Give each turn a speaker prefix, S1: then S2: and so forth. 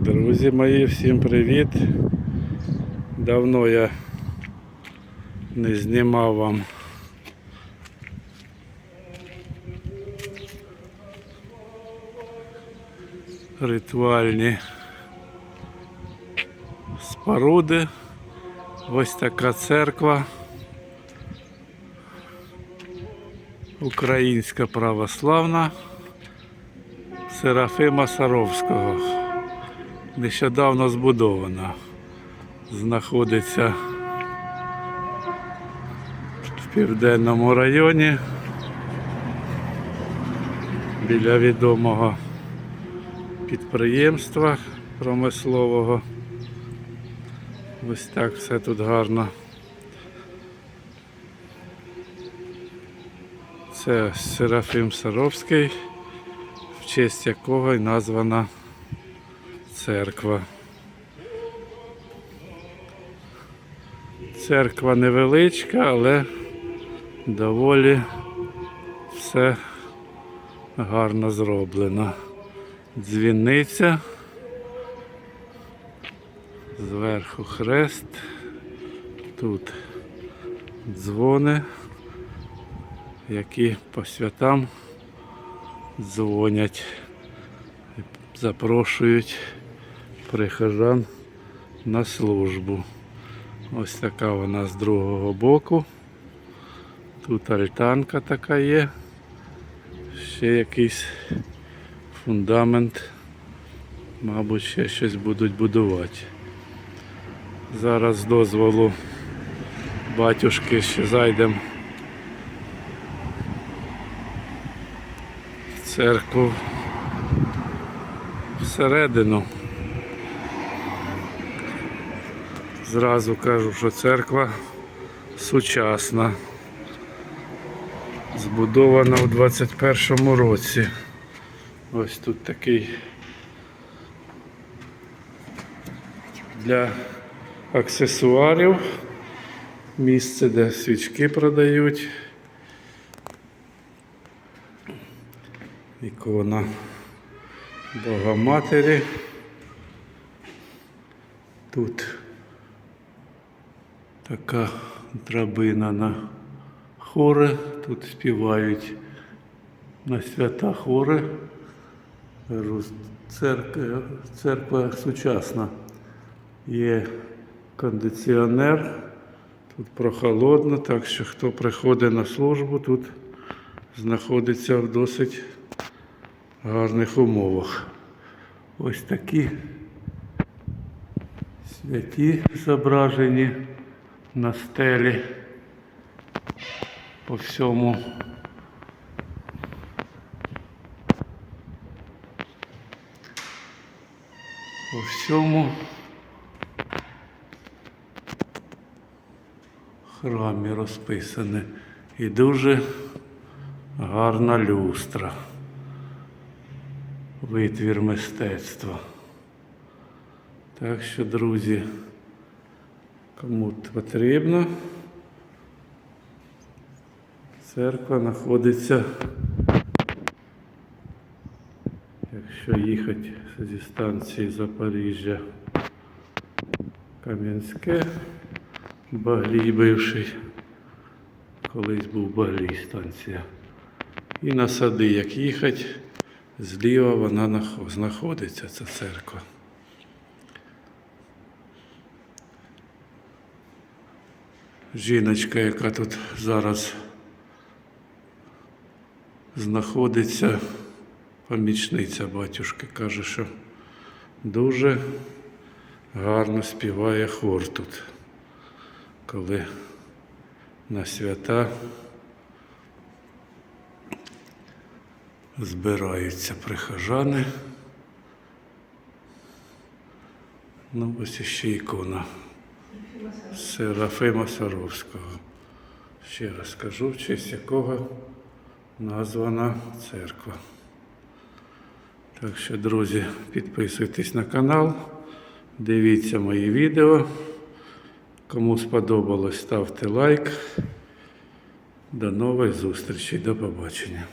S1: Друзі мої, всім привіт. Давно я не знімав вам ритуальні споруди. Ось така церква. Українська православна Серафима Саровського. Нещодавно збудована. Знаходиться в південному районі біля відомого підприємства промислового. Ось так все тут гарно. Це Серафим Саровський, в честь якого й названа церква. Церква невеличка, але доволі все гарно зроблено. Дзвіниця. Зверху хрест. Тут дзвони, які по святам дзвонять, запрошують прихожан на службу. Ось така вона з другого боку. Тут альтанка така є. Ще якийсь фундамент. Мабуть, ще щось будуть будувати. Зараз з дозволу батюшки ще зайдемо в церкву всередину. Зразу кажу, що церква сучасна, збудована у 21 році. Ось тут такий для аксесуарів, місце, де свічки продають. Ікона Богоматері. Тут така драбина на хори. Тут співають на свята хори. Церква, церква сучасна. Є кондиціонер, тут прохолодно, так що хто приходить на службу, тут знаходиться в досить гарних умовах. Ось такі святі зображені на стелі по всьому. По всьому храмі розписане. І дуже гарна люстра. Витвір мистецтва. Так що, друзі, кому потрібно, церква знаходиться, якщо їхати зі станції Запоріжжя Кам'янське, Баглій бивший, колись був Баглій станція. І на сади, як їхати, зліва вона знаходиться, ця церква. Жіночка, яка тут зараз знаходиться, помічниця батюшки, каже, що дуже гарно співає хор тут, коли на свята збираються прихожани. Ну, ось іще ікона Серафима Саровського. Ще раз скажу, в честь якого названа церква. Так що, друзі, підписуйтесь на канал, дивіться мої відео. Кому сподобалось, ставте лайк. До нових зустрічей, до побачення.